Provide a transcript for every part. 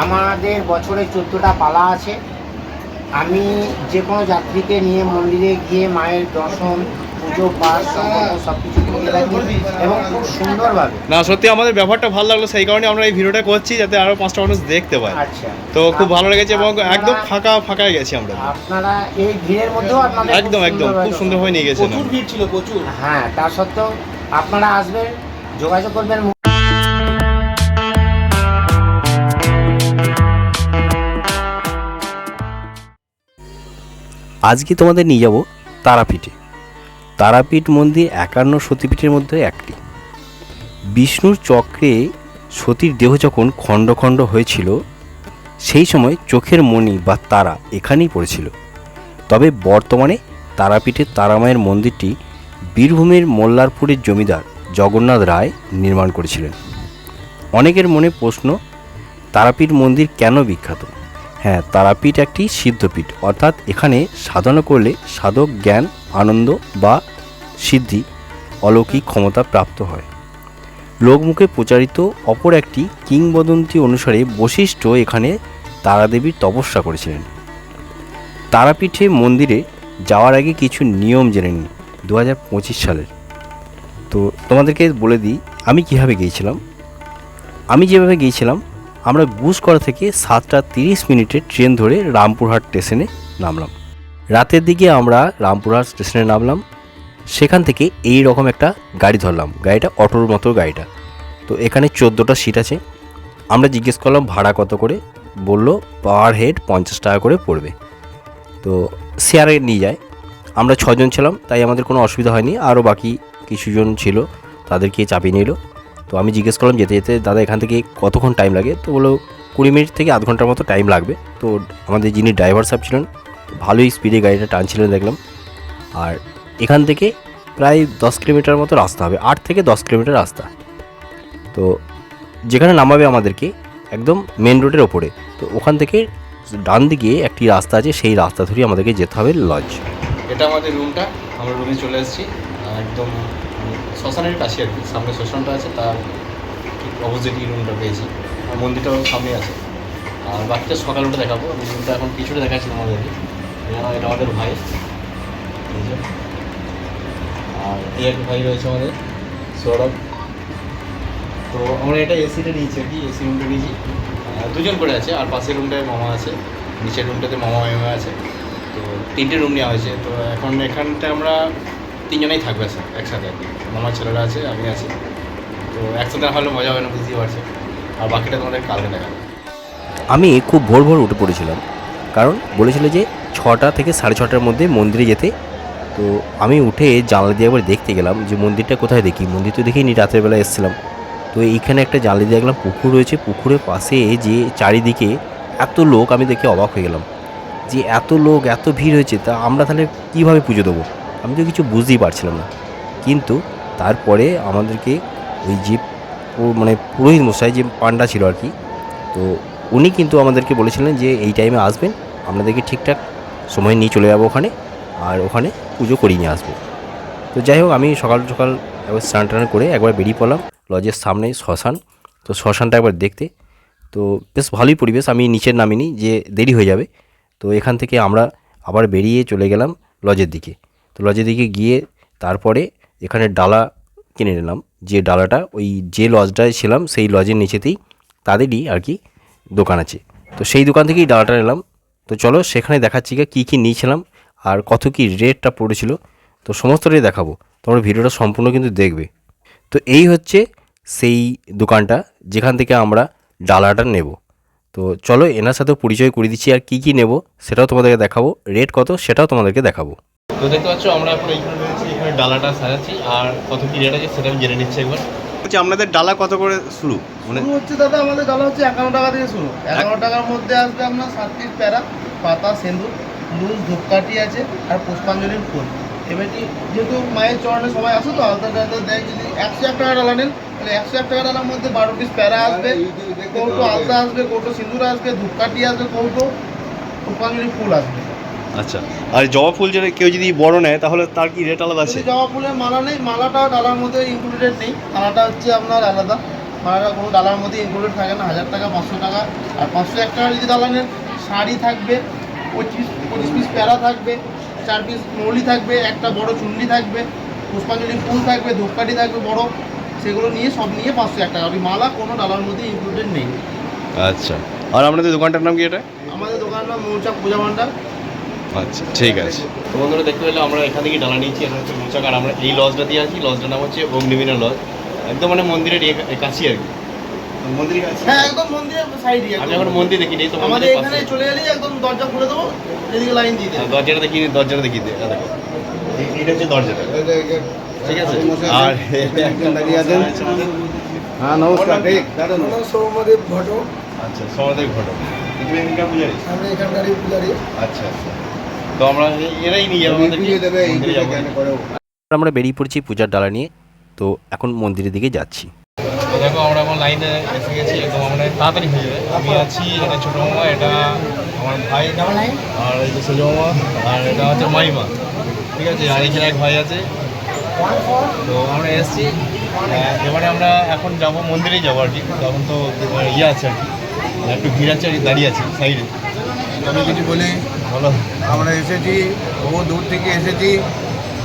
আমাদের বছরে চোদ্দোটা পালা আছে। আমি যে কোনো যাত্রীকে নিয়ে মন্দিরে গিয়ে মায়ের দর্শন পুজো পাঠ সব কিছু করে রাখি এবং খুব সুন্দরভাবে না সত্যি আমাদের ব্যাপারটা ভালো লাগল সেই কারণে আমরা এই ভিডিওটা করছি যাতে আরও পাঁচটা মানুষ দেখতে পায়। আচ্ছা। তো খুব ভালো লেগেছে এবং একদম ফাঁকা ফাঁকায় গেছি আমরা। আপনারা এই ভিড়ের মধ্যেও আপনাদের খুব একদম একদম খুব সুন্দরভাবে নিয়ে গেছেন প্রচুর ভিড় ছিল প্রচুর। হ্যাঁ তা সত্ত্বেও আপনারা আসবেন যোগাযোগ করবেন আজকে তোমাদের নিয়ে যাব তারাপীঠে। তারাপীঠ মন্দির একান্ন সতীপীঠের মধ্যে একটি। বিষ্ণুর চক্রে সতীর দেহ যখন খণ্ড খণ্ড হয়েছিল, সেই সময় চোখের মণি বা তারা এখানেই পড়েছিল। তবে বর্তমানে তারাপীঠের তারামায়ের মন্দিরটি বীরভূমের মোল্লারপুরের জমিদার জগন্নাথ রায় নির্মাণ করেছিলেন। অনেকের মনে প্রশ্ন, তারাপীঠ মন্দির কেন বিখ্যাত? হ্যাঁ তারাপীঠ একটি সিদ্ধপীঠ। অর্থাৎ এখানে সাধনা করলে সাধক জ্ঞান, আনন্দ বা সিদ্ধি, অলৌকিক ক্ষমতা প্রাপ্ত হয়। লোকমুখে প্রচারিত অপর একটি কিংবদন্তি অনুসারে বশিষ্ঠ এখানে তারাদেবীর তপস্যা করেছিলেন। তারাপীঠে মন্দিরে যাওয়ার আগে কিছু নিয়ম জেনে নিন দু হাজার পঁচিশ সালের। তো তোমাদেরকে বলে দিই, আমি কীভাবে গিয়েছিলাম? আমি যেভাবে গিয়েছিলাম আমরা গুসকরা থেকে সাতটা তিরিশ মিনিটে ট্রেন ধরে রামপুরহাট স্টেশনে নামলাম। রাতের দিকে আমরা রামপুরহাট স্টেশনে নামলাম। সেখান থেকে এই রকম একটা গাড়ি ধরলাম। গাড়িটা অটোর মতো গাড়িটা। তো এখানে চোদ্দোটা সিট আছে। আমরা জিজ্ঞেস করলাম, ভাড়া কত করে? বলল, পার হেড পঞ্চাশ টাকা করে পড়বে। তো শেয়ারে নিয়ে যায়। আমরা ছজন ছিলাম, তাই আমাদের কোনো অসুবিধা হয়নি। আরও বাকি কিছুজন ছিল, তাদেরকে চাপিয়ে নিল। তো আমি জিজ্ঞেস করলাম যেতে যেতে, দাদা, এখান থেকে কতক্ষণ টাইম লাগে? তো বলল, কুড়ি মিনিট থেকে আধ ঘণ্টার মতো টাইম লাগবে। তো আমাদের যিনি ড্রাইভার সাহেব ছিলেন, ভালোই স্পিডে গাড়িটা টানছিলেন দেখলাম। আর এখান থেকে প্রায় দশ কিলোমিটার মতো রাস্তা হবে, আট থেকে দশ কিলোমিটার রাস্তা। তো যেখানে নামাবে আমাদেরকে, একদম মেন রোডের ওপরে। তো ওখান থেকে ডান দিকে একটি রাস্তা আছে, সেই রাস্তা ধরেই আমাদেরকে যেতে হবে লজ এটা আমাদের রুমটা আমরা রুমে চলে এসেছি একদম শ্মশানের কাছে আর কি, সামনে শ্মশানটা আছে, তার ঠিক অপোজিটই রুমটা পেয়েছি। আর মন্দিরটাও সামনে আছে। আর বাকিটা সকাল উঠে দেখাবো, আমি রুমটা এখন কিছুটা দেখাচ্ছি আমাদেরকে এটা আমাদের ভাই। আর এই এক ভাই রয়েছে আমাদের, সৌরভ। তো আমরা এটা এসিটা নিয়েছি আর কি এসি রুমটা নিয়েছি। দুজন করে আছে, আর পাশের রুমটায় মামা আছে, নিচের রুমটাতে মামা মামা আছে। তো তিনটে রুম নেওয়া হয়েছে, তো এখন এখানটা আমরা তিনজনেই থাকবে স্যার একসাথে আর কি। মামার ছেলেরা আছে, আমি আছি। তো একসাথে হলে মজা হবে না, বুঝতেই পারছ। আর বাকিটা তোমাদের কালকে দেখাবো আমি খুব ভোর ভোর উঠে পড়েছিলাম। কারণ বলেছিল যে ছটা থেকে সাড়ে ছটার মধ্যে মন্দিরে যেতে। তো আমি উঠে জানলা দিয়ে একবার দেখতে গেলাম যে মন্দিরটা কোথায় দেখি। মন্দির তো দেখিনি, রাতের বেলা এসেছিলাম। তো এইখানে একটা জানলা দিয়ে দেখলাম পুকুর রয়েছে। পুকুরের পাশে যে চারিদিকে এত লোক, আমি দেখে অবাক হয়ে গেলাম। যে এত লোক, এত ভিড় হয়েছে, তা আমরা তাহলে কীভাবে পুজো দেবো? আমি তো কিছু বুঝতেই পারছিলাম না। কিন্তু তারপরে আমাদেরকে ওই যে মানে পুরোহিত মশাই যে পান্ডা ছিল আর কি, তো উনি কিন্তু আমাদেরকে বলেছিলেন যে এই টাইমে আসবেন, আপনাদেরকে ঠিকঠাক সময় নিয়ে চলে যাব ওখানে, আর ওখানে পুজো করিয়ে নিয়ে আসব। তো যাই হোক, আমি সকাল সকাল একবার স্নান টান করে একবার বেরিয়ে পড়লাম, লজের সামনে শ্মশান, তো শ্মশানটা একবার দেখতে। তো বেশ ভালোই পরিবেশ, আমি নিচের নামিনি যে দেরি হয়ে যাবে। তো এখান থেকে আমরা আবার বেরিয়ে চলে গেলাম লজের দিকে। তো লজের দিকে গিয়ে তারপরে এখানে ডালা কিনে নিলাম। যে ডালাটা, ওই যে লজটায় ছিলাম, সেই লজের নিচেতেই তাদেরই আর কি দোকান আছে। তো সেই দোকান থেকেই ডালাটা নিলাম। তো চলো, সেখানে দেখাচ্ছি কী কী নিয়েছিলাম আর কত কী রেটটা পড়েছিল। তো সমস্তটাই দেখাবো। তোমরা ভিডিওটা সম্পূর্ণ কিন্তু দেখবে। তো এই হচ্ছে সেই দোকানটা যেখান থেকে আমরা ডালাটা নেব। তো চলো এনার সাথেও পরিচয় করে দিচ্ছি আর কী কী নেব সেটাও তোমাদেরকে দেখাবো। রেট কত সেটাও তোমাদেরকে দেখাবো। তো দেখতে পাচ্ছ আমরা এখন এইখানে রয়েছি এখানে ডালাটা সাজাচ্ছি আর কত কি রেট আছে সেটা আমি জেনে নিচ্ছি একবার। বলছি আপনাদের ডালা কত করে শুরু? মানে শুরু হচ্ছে দাদা আমাদের ডালা হচ্ছে একান্ন টাকা থেকে শুরু। একান্ন টাকার মধ্যে আসবে আপনার সাত পিস প্যারা পাতা সেন্দুর লুজ ধূপকাঠি আছে আর পুষ্পাঞ্জলির ফুল। এবারটি যেহেতু মায়ের চরণে সবাই আসে তো আলাদা আলাদা দেয় যদি একশো এক টাকা ডালা নেন তাহলে একশো এক টাকা ডালার মধ্যে বারো পিস প্যারা আসবে কৌটো আলতা আসবে কৌটো সিঁদুর আসবে ধূপকাঠি আসবে কৌটো পুষ্পাঞ্জলির ফুল আসবে। আচ্ছা আর জবা ফুল যেটা কেউ যদি বড় নেয় তাহলে তার কি রেট আলাদা আছে? জবা ফুলের মালা নেই মালাটা ডালার মধ্যে ইনক্লুডেড নেই মালাটা হচ্ছে আপনার আলাদা। ভাড়া কোনো ডালার মধ্যে ইনক্লুডেড থাকে না হাজার টাকা পাঁচশো টাকা। আর পাঁচশো এক টাকা যদি ডালা নেন শাড়ি থাকবে পঁচিশ পঁচিশ পিস প্যারা থাকবে চার পিস মৌলি থাকবে একটা বড় চুন্ডি থাকবে পুষ্পাঞ্জলি ফুল থাকবে ধূপকাঠি থাকবে বড়। সেগুলো নিয়ে সব নিয়ে পাঁচশো এক টাকা। ওই মালা কোনো ডালার মধ্যে ইনক্লুডেড নেই। আচ্ছা। আর আপনাদের দোকানটার নাম কি এটা? আমাদের দোকানের নাম মৌচাক পূজা ভান্ডার। আচ্ছা ঠিক আছে। তো বন্ধুরা দেখতে পেলে আমরা এখান থেকে ডালা নিয়েছি এটা হচ্ছে মোচাক আর আমরা এই লজটা দিয়ে আছি লজটার নাম হচ্ছে অগ্নিবীণা লজ একদম মানে মন্দিরের কাছেই আর কি। হ্যাঁ একদম মন্দিরের সাইডে আমি এখন মন্দির দেখি নেই তো আমাদের এখানে পাশে চলে এলেই একদম দরজা খুলে দেবো এদিকে লাইন দিয়ে দেবো। দরজাটা দেখি দরজাটা দেখি দে দেখো। এটা হচ্ছে দরজাটা। ঠিক আছে? আর দাঁড়িয়ে আছেন হ্যাঁ নমস্কার। সৌমদেব ঘটক আচ্ছা সমাজের ঘটক এখানকার পূজারি? আমি এখানকারই পূজারি। আচ্ছা আচ্ছা। তো আমরা এরাই নিয়ে। আমরা বেরিয়ে পড়ছি পূজার ডালা নিয়ে তো এখন মন্দিরের দিকে যাচ্ছি। তো দেখো আমরা এখন লাইনে এসে গেছি একদম আমাদের তাড়াতাড়ি হয়ে যাবে। আমি আছি এটা ছোটো মামা এটা আমার ভাই। আর এই যে সেজো মামা আর এটা হচ্ছে মাইমা। ঠিক আছে? আর এখানে এক ভাই আছে তো আমরা এসেছি। এবারে আমরা এখন যাব মন্দিরেই যাব আর কি। তখন তো ইয়ে আছে আর কি। একটু ভিড় আছে আর দাঁড়িয়ে আছে সাইডে। আমি কিছু বলি বলো। আমরা এসেছি বহু দূর থেকে এসেছি।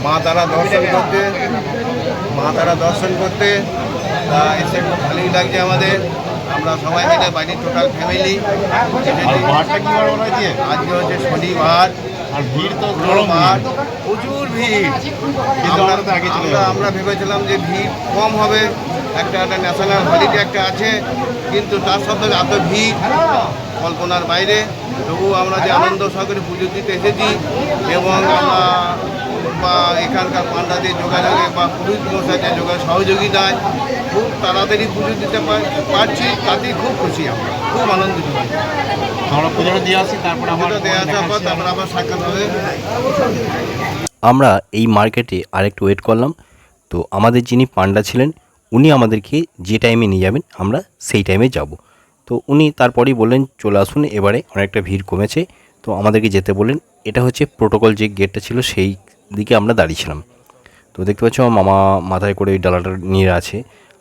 মা তারা দর্শন করতে। মা তারা দর্শন করতে। তা এসে খুব ভালোই লাগছে আমাদের। আমরা সবাই মিলে বাড়ির টোটাল ফ্যামিলি আজকে হচ্ছে শনিবার। আর ভিড় তো মাঠ প্রচুর ভিড়। আমরা আমরা আগে আমরা- আমরা ভেবেছিলাম যে ভিড় কম হবে। একটা একটা ন্যাশনাল হলিডে একটা আছে। কিন্তু তার সত্ত্বেও এত ভিড়। কল্পনার বাইরে। তবু আমরা যে আনন্দ সহকারে পুজো দিতে এসেছি এবং আমরা বা এখানকার পান্ডাদের যোগাযোগে বা পুরুষ মশাইদের যোগাযোগ সহযোগিতায় খুব তাড়াতাড়ি পুজো দিতে পারছি তাতেই খুব খুশি আমরা খুব আনন্দিত আমরা পুজোটা দিয়ে আসি তারপরে আমার দেওয়া আসার পর তারপর আবার সাক্ষাৎ হবে। আমরা এই মার্কেটে আরেকটু ওয়েট করলাম। তো আমাদের যিনি পান্ডা ছিলেন উনি আমাদেরকে যে টাইমে নিয়ে যাবেন আমরা সেই টাইমে যাব। তো উনি তারপরেই বললেন চলে আসুন। এবারে অনেকটা ভিড় কমেছে। তো আমাদেরকে যেতে বললেন এটা হচ্ছে প্রোটোকল যে গেটটা ছিল সেই দিকে আমরা দাঁড়িয়েছিলাম। তো দেখতে পাচ্ছ আমার মামা মাথায় করে ওই ডালাটা নিয়ে আছে।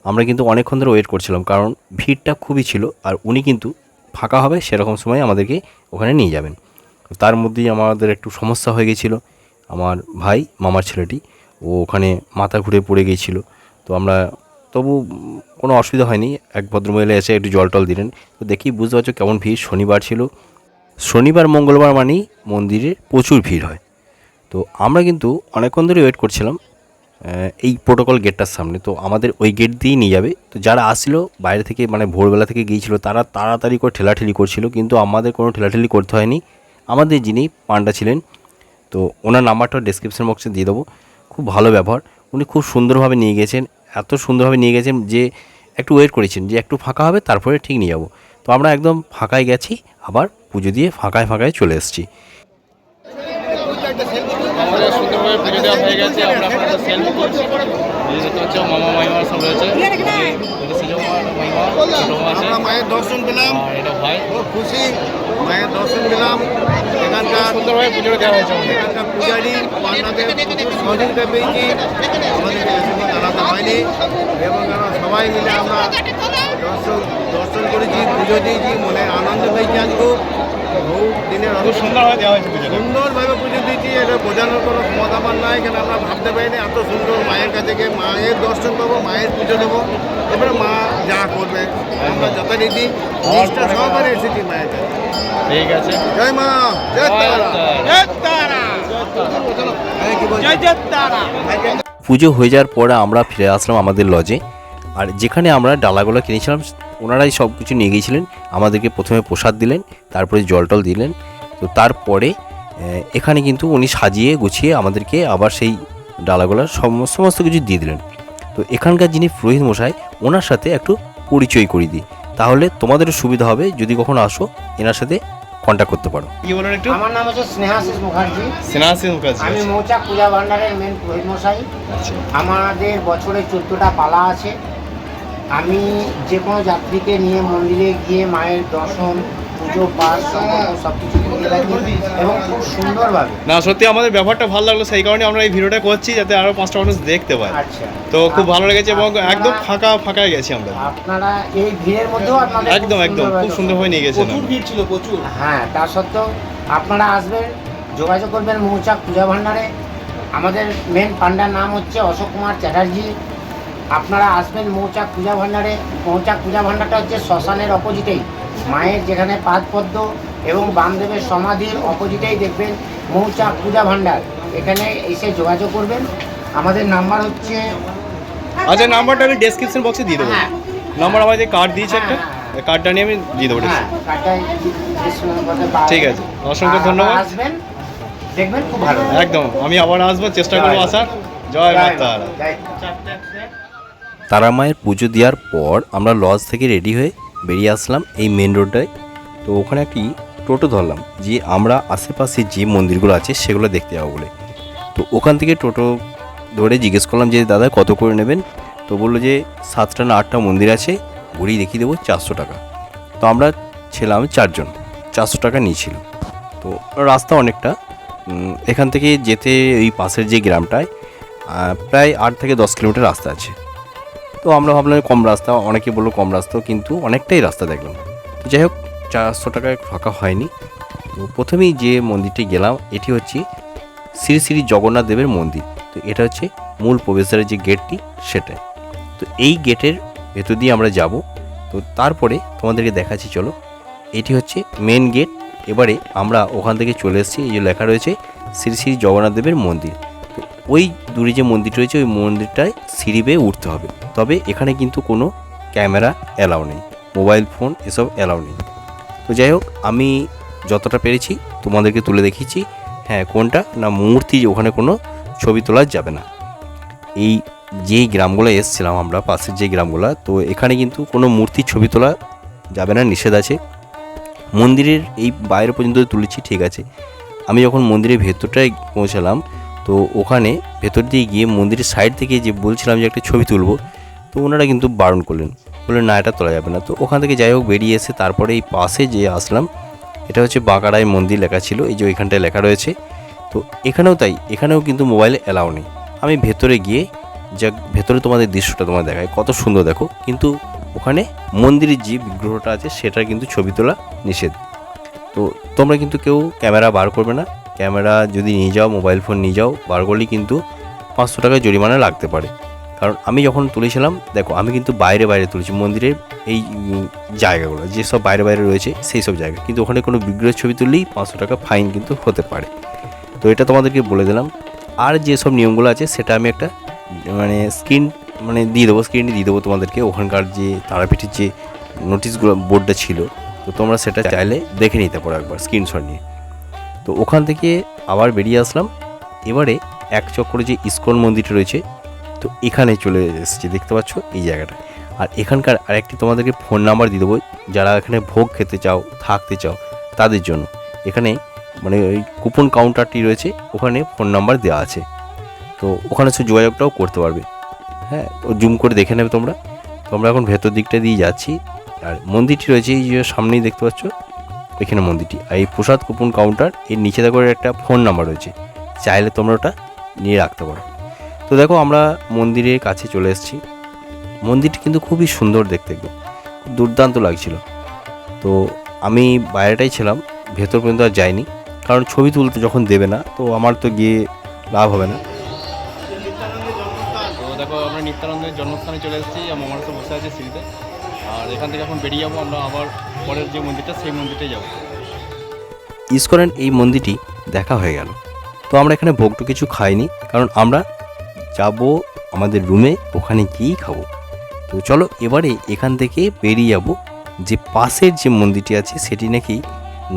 আমরা কিন্তু অনেকক্ষণ ধরে ওয়েট করছিলাম, কারণ ভিড়টা খুবই ছিল আর উনি কিন্তু ফাঁকা হবে সেরকম সময় আমাদেরকে ওখানে নিয়ে যাবেন। তার মধ্যেই আমাদের একটু সমস্যা হয়ে গেছিল, আমার ভাই, মামার ছেলেটি, ও ওখানে মাথা ঘুরে পড়ে গিয়েছিল তো আমরা, তবু কোনো অসুবিধা হয়নি, এক ভদ্রমহিলা এসে একটু জল টল দিলেন। তো দেখি বুঝতে পারছ কেমন ভিড়, শনিবার ছিল। শনিবার, মঙ্গলবার মানেই মন্দিরে প্রচুর ভিড় হয়। তো আমরা কিন্তু অনেকক্ষণ ধরে ওয়েট করছিলাম এই প্রোটোকল গেটটার সামনে। তো আমাদের ওই গেট দিয়েই নিয়ে যাবে। তো যারা আসলো বাইরে থেকে মানে ভোরবেলা থেকে গিয়েছিল, তারা তাড়াতাড়ি করে ঠেলাঠেলি করছিল, কিন্তু আমাদের কোনো ঠেলাঠেলি করতে হয়নি। আমাদের যিনি পান্ডা ছিলেন, তো ওনার নাম্বারটা ডিসক্রিপশন বক্সে দিয়ে দেবো। খুব ভালো ব্যবহার। উনি খুব সুন্দরভাবে নিয়ে গেছেন এত সুন্দরভাবে নিয়ে গেছেন যে একটু ওয়েট করেছেন, যে একটু ফাঁকা হবে, তারপরে ঠিক নিয়ে যাব। তো আমরা একদম ফাঁকায় গেছি, আবার পুজো দিয়ে ফাঁকায় ফাঁকায় চলে এসেছি। সুন্দরভাবে পুজো দেওয়া হয়ে গেছে আমরা একটা সেলফি করছি। এই দেখতে পাচ্ছ মামা মাইমা সব রয়েছে। আমরা মায়ের দর্শন পেলাম। এটা ভাই। খুব খুশি মায়ের দর্শন পেলাম। এখানকার সুন্দরভাবে পুজোটা দেওয়া হয়েছে আমাদের। এখানকার পূজারি সহযোগিতা পেয়েছি। বেশিক্ষণ দাঁড়াতে হয়নি এবং আমরা সবাই মিলে আমরা দর্শন দর্শন করেছি পুজো দিয়েছি মনে আনন্দ পেয়েছি আজকে দিনের খুব অনেক সুন্দরভাবে দেওয়া হয়েছে পুজোটা। সুন্দরভাবে পুজো দিয়েছি এটা বোঝানোর কোনো ক্ষমতাবান নাই এখানে আমরা ভাবতে পারিনি এত সুন্দর মায়ের কাছে গিয়ে মায়ের দর্শন পাবো মায়ের পুজো দেবো। এবারে মা যা করবে আমরা যথারীতি নিষ্ঠা সহকারে এসেছি মায়ের কাছে। ঠিক আছে। জয় মা জয় তারা। হ্যাঁ, কি বলছো? পুজো হয়ে যাওয়ার পরে আমরা ফিরে আসলাম আমাদের লজে আর যেখানে আমরা ডালাগুলো কিনেছিলাম ওনারাই সব কিছু নিয়ে গিয়েছিলেন আমাদেরকে প্রথমে প্রসাদ দিলেন তারপরে জল টল দিলেন। তো তারপরে এখানে কিন্তু উনি সাজিয়ে গুছিয়ে আমাদেরকে আবার সেই ডালাগুলো সম- সমস্ত কিছু দিয়ে দিলেন। তো এখানকার যিনি পুরোহিত মশাই ওনার সাথে একটু পরিচয় করিয়ে দিই। তাহলে তোমাদেরও সুবিধা হবে যদি কখনো আসো এনার সাথে কন্ট্যাক্ট করতে পারো। কি বলেন একটু? আমার নাম হচ্ছে স্নেহাশিস মুখার্জি। সেনাসি মুখার্জি আমি মৌচাক পূজা ভান্ডারের মেন পুরোহিত মশাই। আচ্ছা। আমাদের বছরে চোদ্দোটা পালা আছে। আমি যে কোনো যাত্রীকে নিয়ে মন্দিরে গিয়ে মায়ের দর্শন পুজো পাঠ সব কিছু এবং খুব সুন্দরভাবে। না সত্যি আমাদের ব্যাপারটা ভালো লাগল সেই কারণে আমরা এই ভিডিওটা করছি যাতে আরও পাঁচটা মানুষ দেখতে পায়। আচ্ছা। তো খুব ভালো লেগেছে এবং একদম ফাঁকা ফাঁকায় গেছি আমরা। আপনারা এই ভিড়ের মধ্যেও আপনাদের খুব একদম একদম। খুব সুন্দরভাবে সুন্দরভাবে নিয়ে গেছেন প্রচুর ভিড় ছিল প্রচুর। হ্যাঁ তা সত্ত্বেও আপনারা আসবেন যোগাযোগ করবেন মৌচাক পূজা ভাণ্ডারে। আমাদের মেন পান্ডার নাম হচ্ছে অশোক কুমার চ্যাটার্জি। আপনারা আসবেন মৌচাক পূজা ভাণ্ডারে। মৌচাক পূজা ভাণ্ডারটা হচ্ছে শ্মশানের অপোজিটেই। মায়ের যেখানে পাদপদ্ম এবং বামদেবের সমাধির অপোজিটেই দেখবেন মৌচাক পূজা ভাণ্ডার। এখানে এসে যোগাযোগ করবেন। আমাদের নাম্বার হচ্ছে আচ্ছা নাম্বারটা আমি ডেসক্রিপশন বক্সে দিয়ে দেবো। হ্যাঁ। নাম্বার যে কার্ড দিয়েছে একটা। হ্যাঁ। কার্ডটা নিয়ে আমি দিয়ে দেবো হ্যাঁ ঠিক আছে, অসংখ্য ধন্যবাদ। আসবেন দেখবেন খুব ভালো একদম। আমি আবার আসব। চেষ্টা করব আসার। জয় মা তারা মায়ের পুজো দেওয়ার পর আমরা লজ থেকে রেডি হয়ে বেরিয়ে আসলাম এই মেন রোডটায় তো ওখানে একটি টোটো ধরলাম যে আমরা আশেপাশে যে মন্দিরগুলো আছে সেগুলো দেখতে যাব বলে। তো ওখান থেকে টোটো ধরে জিজ্ঞেস করলাম যে, দাদা, কত করে নেবেন? তো বলল যে, সাতটা না আটটা মন্দির আছে, ঘুরিয়ে দেখিয়ে দেবো, চারশো টাকা। তো আমরা ছিলাম চারজন, চারশো টাকা নিয়েছিল। তো রাস্তা অনেকটা এখান থেকে যেতে ওই পাশের যে গ্রামটায় প্রায় আট থেকে দশ কিলোমিটার রাস্তা আছে। তো আমরা ভাবলাম কম রাস্তা, অনেকে বলল কম রাস্তা, কিন্তু অনেকটাই রাস্তা দেখলাম। তো যাই হোক, চারশো টাকায় ফাঁকা হয়নি। তো প্রথমেই যে মন্দিরটি গেলাম, এটি হচ্ছে শ্রী শ্রী জগন্নাথ দেবের মন্দির। তো এটা হচ্ছে মূল প্রবেশদ্বারের যে গেটটি, সেটাই। তো এই গেটের ভেতর দিয়ে আমরা যাব। তো তারপরে তোমাদেরকে দেখাচ্ছি, চলো। এটি হচ্ছে মেন গেট এবারে আমরা ওখান থেকে চলে এসেছি। এই যে লেখা রয়েছে, শ্রী শ্রী জগন্নাথ দেবের মন্দির। ওই দূরে যে মন্দির রয়েছে, ওই মন্দিরটায় সিঁড়ি বেয়ে উঠতে হবে। তবে এখানে কিন্তু কোনো ক্যামেরা অ্যালাউ নেই, মোবাইল ফোন এসব অ্যালাউ নেই। তো যাই হোক, আমি যতটা পেরেছি তোমাদেরকে তুলে দেখিয়েছি। হ্যাঁ কোনটা? না, মূর্তি ওখানে কোনো ছবি তোলা যাবে না। এই যেই গ্রামগুলো এসছিলাম আমরা, পাশের যে গ্রামগুলো, তো এখানে কিন্তু কোনো মূর্তির ছবি তোলা যাবে না, নিষেধ আছে। মন্দিরের এই বাইরে পর্যন্ত তুলেছি, ঠিক আছে। আমি যখন মন্দিরের ভেতরটায় পৌঁছালাম তো ওখানে ভেতর দিয়ে গিয়ে মন্দিরের সাইড থেকে যে বলছিলাম যে একটা ছবি তুলবো, তো ওনারা কিন্তু বারণ করলেন। বললেন, না, এটা তোলা যাবে না। তো ওখান থেকে যাই হোক বেরিয়ে এসে তারপরে এই পাশে যে আসলাম। এটা হচ্ছে বাঁকাড়ায় মন্দির লেখা ছিল, এই যে ওইখানটায় লেখা রয়েছে। তো এখানেও তাই, এখানেও কিন্তু মোবাইলে অ্যালাউ নেই। আমি ভেতরে গিয়ে যা ভেতরে তোমাদের দৃশ্যটা তোমার দেখায় কত সুন্দর দেখো। কিন্তু ওখানে মন্দিরের যে বিগ্রহটা আছে, সেটার কিন্তু ছবি তোলা নিষেধ। তো তোমরা কিন্তু কেউ ক্যামেরা বার করবে না। ক্যামেরা যদি নিয়ে যাও, মোবাইল ফোন নিয়ে যাও, বার করলেই কিন্তু পাঁচশো টাকা জরিমানা লাগতে পারে। কারণ আমি যখন তুলেছিলাম, দেখো আমি কিন্তু বাইরে বাইরে তুলেছি, মন্দিরের এই জায়গাগুলো, যেসব বাইরে বাইরে রয়েছে সেই সব জায়গা। কিন্তু ওখানে কোনো বিগ্রহের ছবি তুললেই পাঁচশো টাকা ফাইন কিন্তু হতে পারে। তো এটা তোমাদেরকে বলে দিলাম। আর যেসব নিয়মগুলো আছে, সেটা আমি একটা মানে স্ক্রিন মানে দিয়ে দেবো, স্ক্রিনে দিয়ে দেবো তোমাদেরকে। ওখানকার যে তারাপীঠের যে নোটিশগুলো, বোর্ডটা ছিল, তো তোমরা সেটা চাইলে দেখে নিতে পারো একবার, স্ক্রিনশট নিয়ে। তো ওখান থেকে আবার বেরিয়ে আসলাম। এবারে এক চক্করে যে ইস্কন মন্দিরটা রয়েছে, তো এখানে চলে এসেছি, দেখতে পাচ্ছ এই জায়গাটা। আর এখানকার আরেকটি তোমাদেরকে ফোন নাম্বার দিয়ে দেবো, যারা এখানে ভোগ খেতে চাও, থাকতে চাও, তাদের জন্য। এখানে মানে ওই কুপন কাউন্টারটি রয়েছে, ওখানে ফোন নাম্বার দেওয়া আছে। তো ওখানে সে যোগাযোগটাও করতে পারবে। হ্যাঁ ও জুম করে দেখে নেবে তোমরা। তো আমরা এখন ভেতর দিকটা দিয়ে যাচ্ছি। আর মন্দিরটি রয়েছে এই যে সামনেই দেখতে পাচ্ছ এখানে মন্দিরটি। আর এই প্রসাদ কুপন কাউন্টার এর নিচে দেখো একটা ফোন নাম্বার রয়েছে। চাইলে তোমরা ওটা নিয়ে রাখতে পারো। তো দেখো আমরা মন্দিরের কাছে চলে এসেছি। মন্দিরটি কিন্তু খুবই সুন্দর দেখতে একদম। দুর্দান্ত লাগছিল। তো আমি বাইরেটাই ছিলাম, ভেতর পর্যন্ত আর যাইনি। কারণ ছবি তুলতে যখন দেবে না, তো আমার তো গিয়ে লাভ হবে না। তো দেখো আমরা নিত্যানন্দের জন্মস্থানে চলে এসেছি আমার মানুষ বসে আছে সিঁড়িতে। আর এখান থেকে এখন বেরিয়ে যাব, আমরা আবার পরের যে মন্দিরটা, সেই মন্দিরটাই যাব। ইস্কনের এই মন্দিরটি দেখা হয়ে গেল। তো আমরা এখানে ভোগটো কিছু খাইনি, কারণ আমরা যাব আমাদের রুমে, ওখানে গিয়েই খাব। তো চলো এবারে এখান থেকে বেরিয়ে যাব, যে পাশের যে মন্দিরটি আছে, সেটি নাকি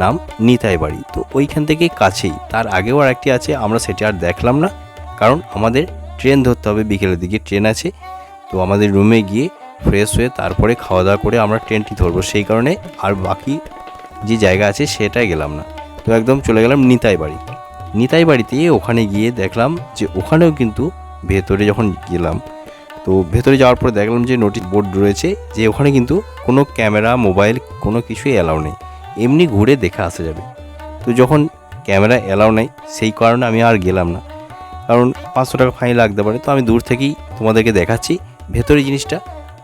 নাম নিতাই বাড়ি। তো ওইখান থেকে কাছেই, তার আগেও আর একটি আছে, আমরা সেটি আর দেখলাম না, কারণ আমাদের ট্রেন ধরতে হবে, বিকেলের দিকে ট্রেন আছে। তো আমাদের রুমে গিয়ে ফ্রেশ হয়ে তারপরে খাওয়া দাওয়া করে আমরা ট্রেনটি ধরবো। সেই কারণে আর বাকি যে জায়গা আছে সেটাই গেলাম না। তো একদম চলে গেলাম নিতাই বাড়ি। নিতাই বাড়িতে ওখানে গিয়ে দেখলাম যে ওখানেও কিন্তু ভেতরে যখন গেলাম, তো ভেতরে যাওয়ার পরে দেখলাম যে নোটিশ বোর্ড রয়েছে যে ওখানে কিন্তু কোনো ক্যামেরা মোবাইল কোনো কিছুই অ্যালাউ নেই। এমনি ঘুরে দেখে আসা যাবে। তো যখন ক্যামেরা অ্যালাউ নেই, সেই কারণে আমি আর গেলাম না। কারণ পাঁচশো টাকা ফাইন লাগতে পারে। তো আমি দূর থেকেই তোমাদেরকে দেখাচ্ছি ভেতরে জিনিসটা।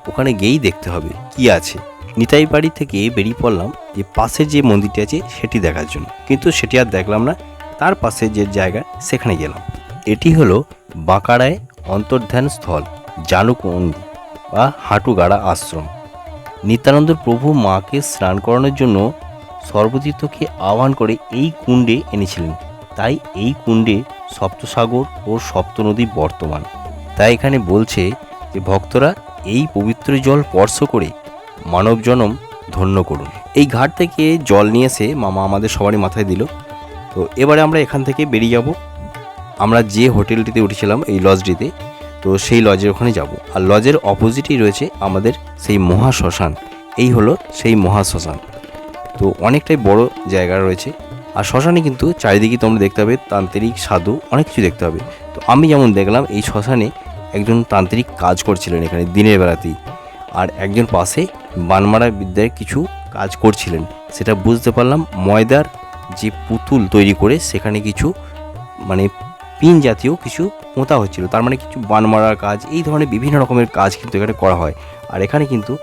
ওখানে গিয়েই দেখতে হবে কি আছে। নিতাই বাড়ি থেকে বেরিয়ে পড়লাম যে পাশের যে মন্দিরটি আছে সেটি দেখার জন্য। কিন্তু সেটি আর দেখলাম না, তার পাশে যে জায়গা সেখানে গেলাম। এটি হলো বাঁকাড়ায় অন্তর্ধান স্থল, জানুক মন্দির বা হাঁটুগাড়া আশ্রম। নিত্যানন্দ প্রভু মাকে স্নান করানোর জন্য সর্বতীর্থকে আহ্বান করে এই কুণ্ডে এনেছিলেন। তাই এই কুণ্ডে সপ্তসাগর ও সপ্তনদী বর্তমান। তাই এখানে বলছে যে ভক্তরা এই পবিত্র জল স্পর্শ করে মানব জনম ধন্য করুন। এই ঘাট থেকে জল নিয়ে এসে মামা আমাদের সবারই মাথায় দিল। তো এবারে আমরা এখান থেকে বেরিয়ে যাব। আমরা যে হোটেলটিতে উঠেছিলাম, এই লজটিতে, তো সেই লজের ওখানে যাব। আর লজের অপোজিটেই রয়েছে আমাদের সেই মহা শ্মশান। এই হলো সেই মহা শ্মশান। তো অনেকটাই বড় জায়গা রয়েছে। আর শ্মশানে কিন্তু চারিদিকে তোমরা দেখতে পাবে তান্ত্রিক, সাধু, অনেক কিছু দেখতে হবে তো আমি যেমন দেখলাম, এই শ্মশানে একজন তান্ত্রিক কাজ করছিলেন এখানে, দিনের বেলাতেই। আর একজন পাশে বানমারা বিদ্যায় কিছু কাজ করছিলেন। সেটা বুঝতে পারলাম ময়দার যে পুতুল তৈরি করে সেখানে কিছু মানে পিন জাতীয় কিছু পোঁতা হচ্ছিল। তার মানে কিছু বান মারার কাজ, এই ধরনের বিভিন্ন রকমের কাজ কিন্তু এখানে করা হয়। আর এখানে কিন্তু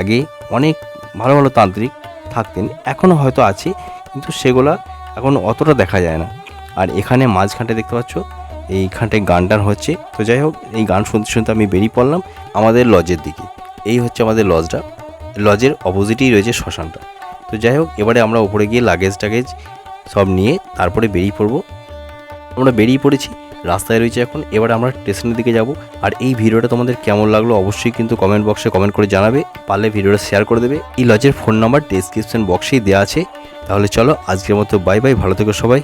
আগে অনেক ভালো ভালো তান্ত্রিক থাকতেন, এখনও হয়তো আছে, কিন্তু সেগুলা এখন অতটা দেখা যায় না। আর এখানে মাঝখানটা দেখতে পাচ্ছ এইখানটায় গান টান হচ্ছে। তো যাই হোক, এই গান শুনতে শুনতে আমি বেরিয়ে পড়লাম আমাদের লজের দিকে। এই হচ্ছে আমাদের লজটা। লজের অপোজিটেই রয়েছে শ্মশানটা। তো যাই হোক, এবারে আমরা উপরে গিয়ে লাগেজ টাগেজ সব নিয়ে তারপরে বেরিয়ে পড়ব। আমরা বেরিয়ে পড়েছি, রাস্তায় রয়েছে এখন। এবার আমরা স্টেশনের দিকে যাব। আর এই ভিডিওটা তোমাদের কেমন লাগল অবশ্যই কিন্তু কমেন্ট বক্সে কমেন্ট করে জানাবে। পারলে ভিডিওটা শেয়ার করে দেবে। এই লজের ফোন নাম্বার ডেসক্রিপশন বক্সেই দেওয়া আছে। তাহলে চলো, আজকের মতো বাই বাই ভালো থেকো সবাই।